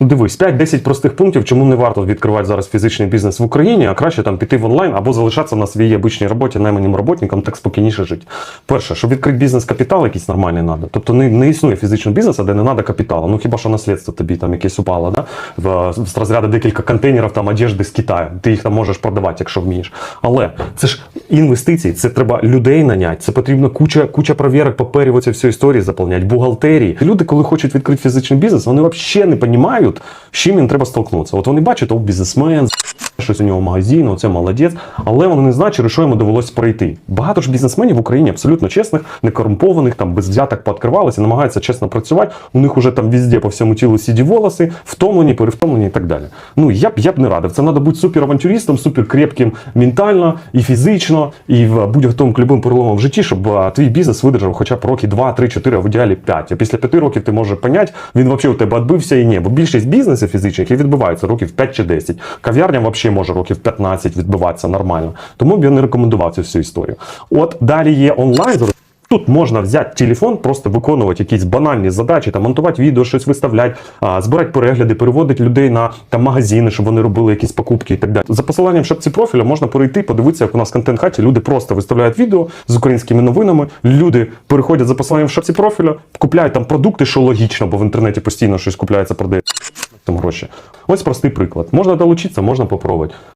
Ну, Дивись, 5-10 простих пунктів, чому не варто відкривати зараз фізичний бізнес в Україні, а краще там піти в онлайн або залишатися на своїй обичній роботі найманим роботникам, так спокійніше жити. Перше, щоб відкрити бізнес, капітал якийсь нормальний треба. Тобто не, не існує фізичного бізнесу, де не треба капіталу. Ну хіба що наслідство тобі там якесь упало, да? в, з розряду декілька контейнерів там одежди з Китаю. Ти їх там можеш продавати, якщо вмієш. Але це ж інвестиції, це треба людей наняти, це потрібно куча, куча провірок, паперів, оці всю історію заповняти, бухгалтерії. Люди, коли хочуть відкрити фізичний бізнес, вони взагалі не розуміють, з чим їм треба столкнутися. От вони бачать, о, бізнесмен, щось у нього магазин, оце молодець, але вони не знають, через що йому довелося пройти. Багато ж бізнесменів в Україні абсолютно чесних, не корумпованих, там без взяток пооткривалися, намагаються чесно працювати. У них уже там везде по всьому тілу сіді волоси, втомлені, перевтомлені і так далі. Ну я б я б не радив. Це треба бути суперавантюристом, суперкрепким ментально і фізично, і в будь-якому любим переломом в житті, щоб твій бізнес видержав хоча б роки 2, 3, 4, а в ідеалі 5. А після 5 років ти можеш поняти, він взагалі у тебе відбився і ні. Бо більшість бізнесів фізичних і відбиваються років 5 чи 10. Кав'ярня взагалі може років 15 відбиватися нормально. Тому б я не рекомендував цю всю історію. От далі є онлайн. Тут можна взяти телефон, просто виконувати якісь банальні задачі, там монтувати відео, щось виставляти, збирати перегляди, переводити людей на там магазини, щоб вони робили якісь покупки і так далі. За посиланням в шапці профіля можна перейти, подивитися, як у нас в контент-хаті люди просто виставляють відео з українськими новинами. Люди переходять за посиланням в шапці профіля, купляють там продукти, що логічно, бо в інтернеті постійно щось купляється, продається там гроші. Ось простий приклад. Можна долучитися, можна попробувати.